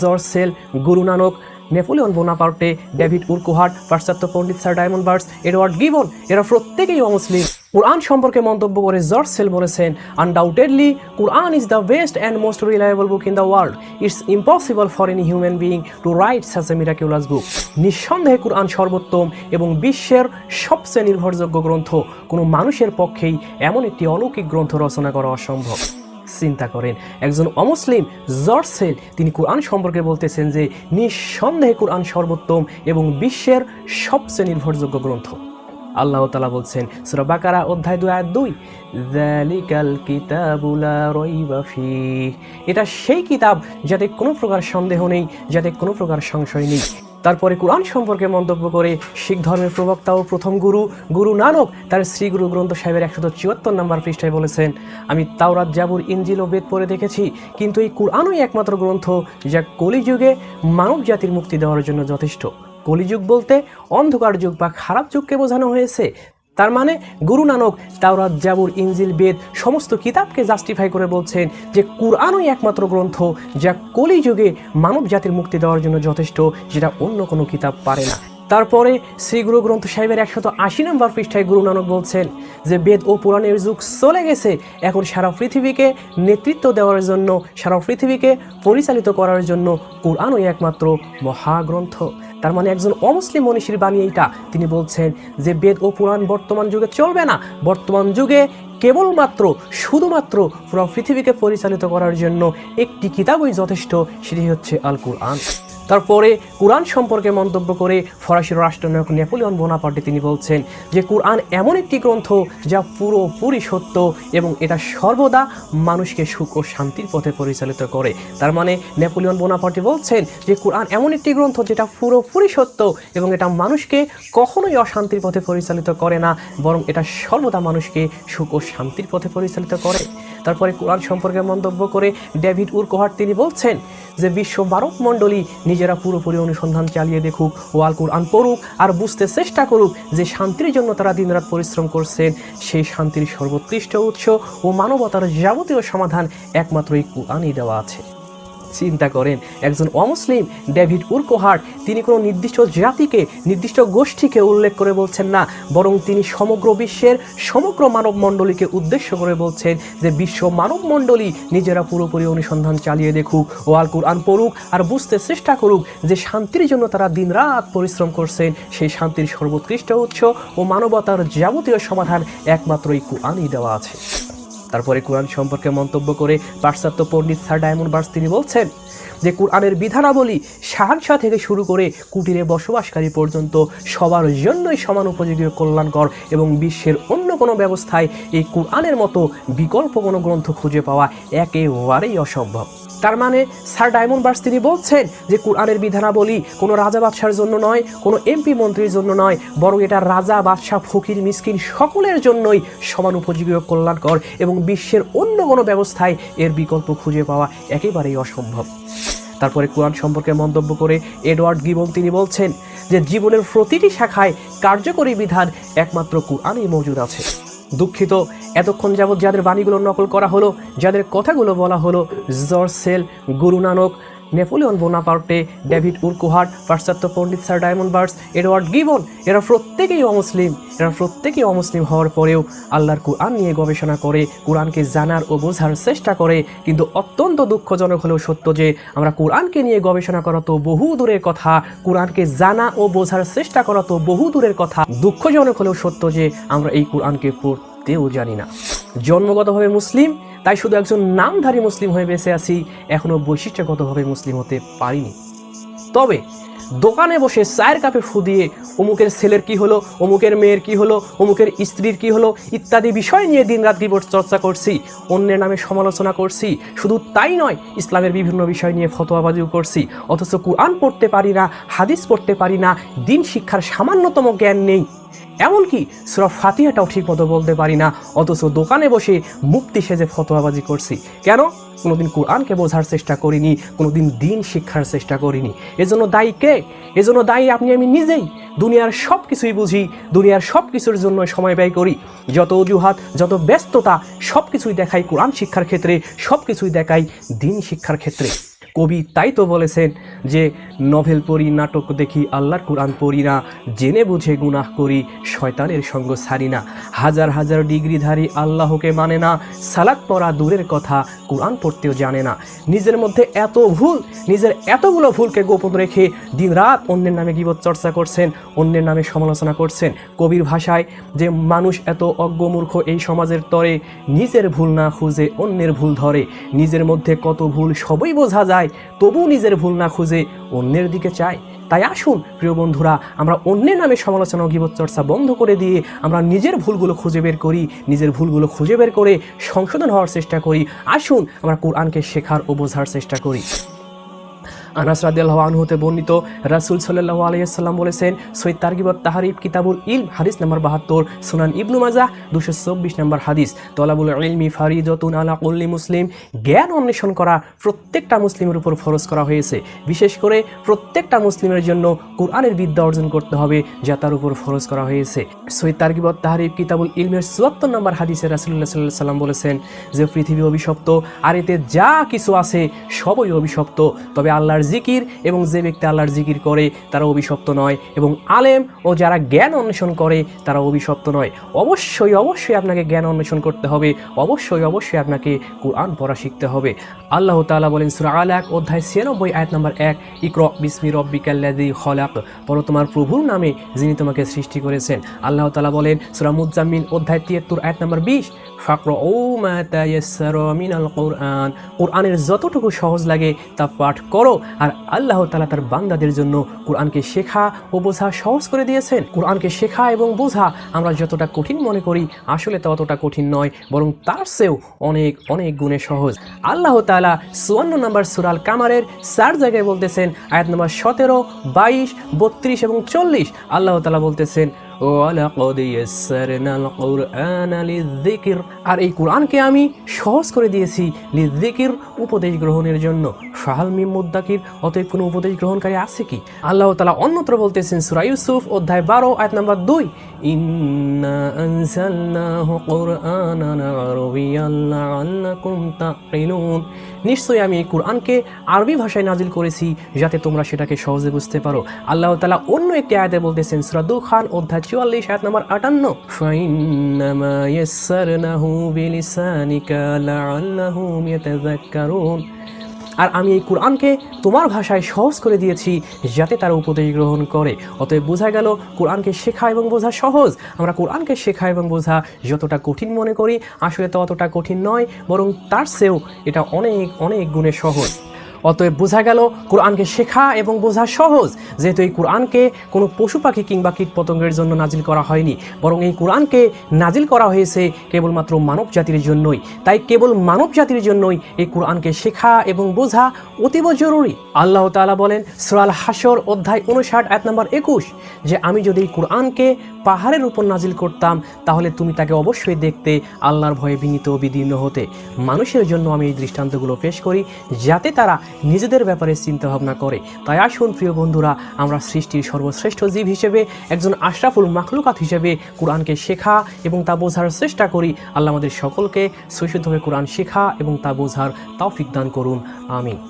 George Sale, Guru Nanak, Napoleon Bonaparte, David Urquhart পাশ্চাত্য পণ্ডিত sir diamond birds Edward Gibbon, এরা প্রত্যেকেই অমুসলিম। কোরআন সম্পর্কে মন্তব্য করে জর্জ সেল বলেছেন undoubtedly Quran is the best and most reliable book in the world it's impossible for any human being to write such a miraculous book নিঃসন্দেহে কোরআন সর্বোত্তম এবং বিশ্বের সবচেয়ে নির্ভরযোগ্য গ্রন্থ। কোনো মানুষের পক্ষেই এমন একটি অলৌকিক গ্রন্থ রচনা করা অসম্ভব। চিন্তা করেন। একজন অমুসলিম জর্জ সেল তিনি কোরআন সম্পর্কে বলতেছেন যে, নিঃসন্দেহে কোরআন সর্বোত্তম এবং বিশ্বের সবচেয়ে নির্ভরযোগ্য গ্রন্থ। আল্লাহ তালা বলছেন, সুরা বাকারা অধ্যায় দুই দুই জালিকাল কিতাবুলা রইবা ফিহ। এটা সেই কিতাব যাতে কোনো প্রকার সন্দেহ নেই, যাতে কোনো প্রকার সংশয় নেই। তারপরে কোরআন সম্পর্কে মন্তব্য করে শিখ ধর্মের প্রবক্তা ও প্রথম গুরু গুরু নানক তার শ্রী গুরু গ্রন্থ সাহেবের একশত চুয়াত্তর নম্বর পৃষ্ঠায় বলেছেন, আমি তাওরাত, জাবুর ইঞ্জিল ও বেদ পড়ে দেখেছি, কিন্তু এই কোরআনই একমাত্র গ্রন্থ যা কলিযুগে মানব জাতির মুক্তি দেওয়ার জন্য যথেষ্ট। কলিযুগ বলতে অন্ধকার যুগ বা খারাপ যুগকে বোঝানো হয়েছে। তার মানে গুরু নানক, তাওরাত, জাবুর ইঞ্জিল বেদ সমস্ত কিতাবকে জাস্টিফাই করে বলছেন যে কুরআনই একমাত্র গ্রন্থ যা কলিযুগে মানব জাতির মুক্তি দেওয়ার জন্য যথেষ্ট, যেটা অন্য কোনো কিতাব পারে না। তারপরে শ্রী গুরু গ্রন্থ সাহেবের একশত আশি নম্বর পৃষ্ঠায় গুরু নানক বলছেন যে বেদ ও পুরাণের যুগ চলে গেছে, এখন সারা পৃথিবীকে নেতৃত্ব দেওয়ার জন্য, সারা পৃথিবীকে পরিচালিত করার জন্য কোরআনই একমাত্র মহাগ্রন্থ। তার মানে একজন অমুসলিম মনীষীর বাণী এইটা। তিনি বলছেন যে বেদ ও পুরাণ বর্তমান যুগে চলবে না। বর্তমান যুগে কেবলমাত্র, শুধুমাত্র পুরো পৃথিবীকে পরিচালিত করার জন্য একটি কিতাবই যথেষ্ট, সেটি হচ্ছে আল কুরআন তারপরে কোরআন সম্পর্কে মন্তব্য করে ফরাসি রাষ্ট্রনায়ক নেপোলিয়ন বোনাপার্টে তিনি বলছেন যে কোরআন এমন একটি গ্রন্থ যা পুরোপুরি সত্য এবং এটা সর্বদা মানুষকে সুখ ও শান্তির পথে পরিচালিত করে। তার মানে নেপোলিয়ন বোনাপার্টি বলছেন যে কোরআন এমন একটি গ্রন্থ যেটা পুরোপুরি সত্য এবং এটা মানুষকে কখনোই অশান্তির পথে পরিচালিত করে না, বরং এটা সর্বদা মানুষকে সুখ ও শান্তির পথে পরিচালিত করে। তারপরে কোরআন সম্পর্কে মন্তব্য করে ডেভিড উরকোহাট তিনি বলছেন যে বিশ্ব মানব মণ্ডলী নিজেরা পুরোপুরি অনুসন্ধান চালিয়ে দেখুক ও আল কোরআন পড়ুক, আর বুঝতে চেষ্টা করুক যে শান্তির জন্য তারা দিনরাত পরিশ্রম করছেন। সেই শান্তির সর্বোৎকৃষ্ট উৎস ও মানবতার যাবতীয় সমাধান একমাত্র এই কোরআনই দেওয়া আছে। চিন্তা করেন। একজন অমুসলিম, ডেভিড উরকোহার্ট তিনি কোনো নির্দিষ্ট জাতিকে, নির্দিষ্ট গোষ্ঠীকে উল্লেখ করে বলছেন না, বরং তিনি সমগ্র বিশ্বের সমগ্র মানব মণ্ডলীকে উদ্দেশ্য করে বলছেন যে বিশ্ব মানব মণ্ডলী নিজেরা পুরোপুরি অনুসন্ধান চালিয়ে দেখুক ও আল কুরআন পড়ুক, আর বুঝতে চেষ্টা করুক যে শান্তির জন্য তারা দিনরাত পরিশ্রম করছেন। সেই শান্তির সর্বোৎকৃষ্ট উৎস ও মানবতার যাবতীয় সমাধান একমাত্র এই দেওয়া আছে। তারপরে কোরআন সম্পর্কে মন্তব্য করে পাশ্চাত্য পণ্ডিত স্যার ডায়মন্ড বার্স তিনি বলছেন যে কোরআনের বিধানাবলী শাহানশাহ থেকে শুরু করে কুটিরে বসবাসকারী পর্যন্ত সবার জন্যই সমান উপযোগী কল্যাণকর এবং বিশ্বের অন্য কোনো ব্যবস্থায় এই কোরআনের মতো বিকল্প কোনো গ্রন্থ খুঁজে পাওয়া একেবারেই অসম্ভব। তার মানে স্যার ডায়মন্ড বার্স তিনি বলছেন যে কোরআনের বিধানাবলী কোনো রাজা বাদশার জন্য নয়, কোনো এমপি মন্ত্রীর জন্য নয়, বরং এটা রাজা, বাদশাহ, ফকির, মিসকিন সকলের জন্যই সমান উপযোগী ও কল্যাণকর এবং বিশ্বের অন্য কোনো ব্যবস্থায় এর বিকল্প খুঁজে পাওয়া একেবারেই অসম্ভব। তারপরে কোরআন সম্পর্কে মন্তব্য করে এডওয়ার্ড গিবন তিনি বলছেন যে জীবনের প্রতিটি শাখায় কার্যকরী বিধান একমাত্র কোরআনই মজুদ আছে। দুঃখিত। এতক্ষণ যাবৎ যাদের বাণীগুলো নকল করা হলো, যাদের কথাগুলো বলা হলো, George Sale Guru Nanak Napoleon Bonaparte David Urquhart পাশ্চাত্য পণ্ডিত Sir Diamond Birds Edward Gibbon, এরা প্রত্যেকেই অমুসলিম। এরা প্রত্যেকেই অমুসলিম হওয়ার পরেও আল্লাহর কোরআন নিয়ে গবেষণা করে, কোরআনকে জানার ও বোঝার চেষ্টা করে, কিন্তু অত্যন্ত দুঃখজনক হলেও সত্য যে আমরা কোরআনকে নিয়ে গবেষণা করা তো বহু দূরের কথা, কোরআনকে জানা ও বোঝার চেষ্টা করা তো বহু দূরের কথা। দুঃখজনক হলেও সত্য যে আমরা এই কোরআনকে পড়তেও জানি না। জন্মগতভাবে মুসলিম তাই শুধু একজন নামধারী মুসলিম হয়ে বেঁচে আছি এখনও বৈশিষ্ট্যগতভাবে মুসলিম হতে পারিনি। তবে দোকানে বসে চায়ের কাপে ফু দিয়ে অমুকের ছেলের কি হলো, অমুকের মেয়ের কি হলো, অমুকের স্ত্রীর কি হলো, ইত্যাদি বিষয় নিয়ে দিনরাত রিপোর্ট চর্চা করছি, অন্যের নামে সমালোচনা করছি। শুধু তাই নয়, ইসলামের বিভিন্ন বিষয় নিয়ে ফতোয়াবাজিও করছি। অথচ কোরআন পড়তে পারি না, হাদিস পড়তে পারি না, দিন শিক্ষার সামান্যতম জ্ঞান নেই। এমনকি সুরা ফাতিহাটাও ঠিকমতো বলতে পারি না, অথচ দোকানে বসে মুক্তি সেজে ফতোয়াবাজি করছি। কেন? কোনোদিন কোরআনকে বোঝার চেষ্টা করিনি, কোনোদিন দিন শিক্ষার চেষ্টা করিনি। এজন্য দায়ী কে? এজন্য দায়ী আপনি, আমি নিজেই। দুনিয়ার সব কিছুই বুঝি, দুনিয়ার সব কিছুর জন্য সময় ব্যয় করি। যত অজুহাত, যত ব্যস্ততা সব কিছুই দেখাই কোরআন শিক্ষার ক্ষেত্রে সব কিছুই দেখাই দিন শিক্ষার ক্ষেত্রে। কবি তাই তো বলেছেন যে, নভেল পড়ি, নাটক দেখি, আল্লাহর কোরআন পড়ি না, জেনে বুঝে গুনাহ করি, শয়তানের সঙ্গ ছাড়ি না। হাজার হাজার ডিগ্রিধারী আল্লাহকে মানে না সালাদ পড়া দূরের কথা, কোরআন পড়তেও জানে না। নিজের মধ্যে এত ভুল, নিজের এতগুলো ভুলকে গোপন রেখে দিনরাত অন্যের নামে গিবত চর্চা করছেন, অন্যের নামে সমালোচনা করছেন। কবির ভাষায় যে, মানুষ এত অজ্ঞমূর্খ এই সমাজের তরে, নিজের ভুল না খুঁজে অন্যের ভুল ধরে। নিজের মধ্যে কত ভুল সবই বোঝা যায় তবু নিজের ভুল না খুঁজে অন্যের দিকে চায়। তাই আসুন, প্রিয় বন্ধুরা, আমরা অন্যের নামে সমালোচনা গিবত চর্চা বন্ধ করে দিয়ে আমরা নিজের ভুলগুলো খুঁজে বের করি, নিজের ভুলগুলো খুঁজে বের করে সংশোধন হওয়ার চেষ্টা করি। আসুন, আমরা কোরআনকে শেখার ও বোঝার চেষ্টা করি। আনাস রাদিয়াল্লাহু আনহু হতে বর্ণিত রাসূল সাল্লাল্লাহু আলাইহি সাল্লাম বলেছেন, সৈয়দ তারগিবত তাহারিব কিতাবুল ইলম, হাদিস নাম্বার 72 সুনান ইবনু মাজাহ 224 নম্বর হাদিস। তলাবুল ইলমি ফারিদাতুন আলা কুল্লি মুসলিম, জ্ঞান অন্বেষণ করা প্রত্যেকটা মুসলিমের উপর ফরজ করা হয়েছে। বিশেষ করে প্রত্যেকটা মুসলিমের জন্য কোরআনের বিদ্যা অর্জন করতে হবে, যা তার উপর ফরজ করা হয়েছে। সৈয়দ তারগিবত তাহারিব কিতাবুল ইলমের 74 নম্বর হাদিসে রাসূলুল্লাহ সাল্লাল্লাহু আলাইহি সাল্লাম বলেছেন যে, পৃথিবী অভিশপ্ত, আর এতে যা কিছু আছে সবই অভিশপ্ত। তবে আল্লাহর জিকির এবং যে ব্যক্তি আল্লাহর জিকির করে, তারা অভিশপ্ত নয়। এবং আলেম ও যারা জ্ঞান অন্বেষণ করে, তারা অভিশপ্ত নয়। অবশ্যই অবশ্যই আপনাকে জ্ঞান অন্বেষণ করতে হবে। অবশ্যই অবশ্যই আপনাকে কোরআন পড়া শিখতে হবে। আল্লাহ তাআলা বলেন সূরা আলাক অধ্যায় 96 আয়াত নম্বর 1 ইকরা বিসমি রব্বিকাল্লাযী খলাক। পড়ো তোমার প্রভুর নামে, যিনি তোমাকে সৃষ্টি করেছেন। আল্লাহ তাআলা বলেন সূরা মুজাম্মিল, অধ্যায় 73 আয়াত নম্বর 20 ফাকরাউ মা তায়াসসারা মিনাল কুরআন। কোরআনের যতটুকু সহজ লাগে তা পাঠ করো। আর আল্লাহ তালা তার বান্দাদের জন্য কোরআনকে শেখা ও বোঝা সহজ করে দিয়েছেন। কোরআনকে শেখা এবং বোঝা আমরা যতটা কঠিন মনে করি, আসলে তা অতটা কঠিন নয়, বরং তার চেয়েও অনেক অনেক গুণে সহজ। আল্লাহ তালা চুয়ান্ন নম্বর সুরাল কামারের চার জায়গায় বলতেছেন, আয়াত নম্বর সতেরো, বাইশ, বত্রিশ এবং চল্লিশ। আল্লাহ তালা বলতেছেন আর এই কোরআনকে আমি সহজ করে দিয়েছি লিদ্দিকির উপদেশ গ্রহণের জন্য। শাহালমি মুদ্দাকির অতএব কোনো উপদেশ গ্রহণকারী আছে কি? আল্লাহ তালা অন্যত্র বলতেছেন সুরা ইউসুফ, অধ্যায় বারো, আয়াত নাম্বার দুই নিশ্চয়ই আমি এই কোরআনকে আরবি ভাষায় নাজিল করেছি, যাতে তোমরা সেটাকে সহজে বুঝতে পারো। আল্লাহ তালা অন্য একটি আয়াতে বলতেছেন, সুরা দু খান অধ্যায় চুয়াল্লিশ আয়াত নাম্বার আটান্ন। আর আমি এই কোরআনকে তোমার ভাষায় সহজ করে দিয়েছি যাতে তারা উপদেশ গ্রহণ করে। অতএব বোঝা গেল কোরআনকে শেখা এবং বোঝা সহজ। আমরা কোরআনকে শেখা এবং বোঝা যতটা কঠিন মনে করি আসলে তো অতটা কঠিন নয় বরং তার চেয়েও এটা অনেক অনেক গুণে সহজ। অতএব বোঝা গেল কোরআনকে শেখা এবং বোঝা সহজ। যেহেতু এই কোরআনকে কোনো পশু পাখি কিংবা কীট পতঙ্গের জন্য নাজিল করা হয়নি, বরং এই কোরআনকে নাজিল করা হয়েছে কেবলমাত্র মানব জাতির জন্যই। তাই কেবল মানব জাতির জন্যই এই কোরআনকে শেখা এবং বোঝা অতীব জরুরি। আল্লাহ তাআলা বলেন, সুরাল হাসর অধ্যায় উনষাট এক নম্বর একুশ, যে আমি যদি এই কোরআনকে পাহাড়ের উপর নাজিল করতাম, তাহলে তুমি তাকে অবশ্যই দেখতে আল্লাহর ভয়ে বিনীত বিদীর্ণ হতে। মানুষের জন্য আমি এই দৃষ্টান্তগুলো পেশ করি, যাতে তারা নিজেদের ব্যাপারে চিন্তা ভাবনা করে। তাই আসুন প্রিয় বন্ধুরা, আমরা সৃষ্টির সর্বশ্রেষ্ঠ জীব হিসেবে, একজন আশরাফুল মাখলুকাত হিসেবে কোরআনকে শেখা এবং তা বোঝার চেষ্টা করি। আল্লাহ আমাদের সকলকে সুশুদ্ধভাবে কোরআন শেখা এবং তা বোঝার তাও দান করুন। আমি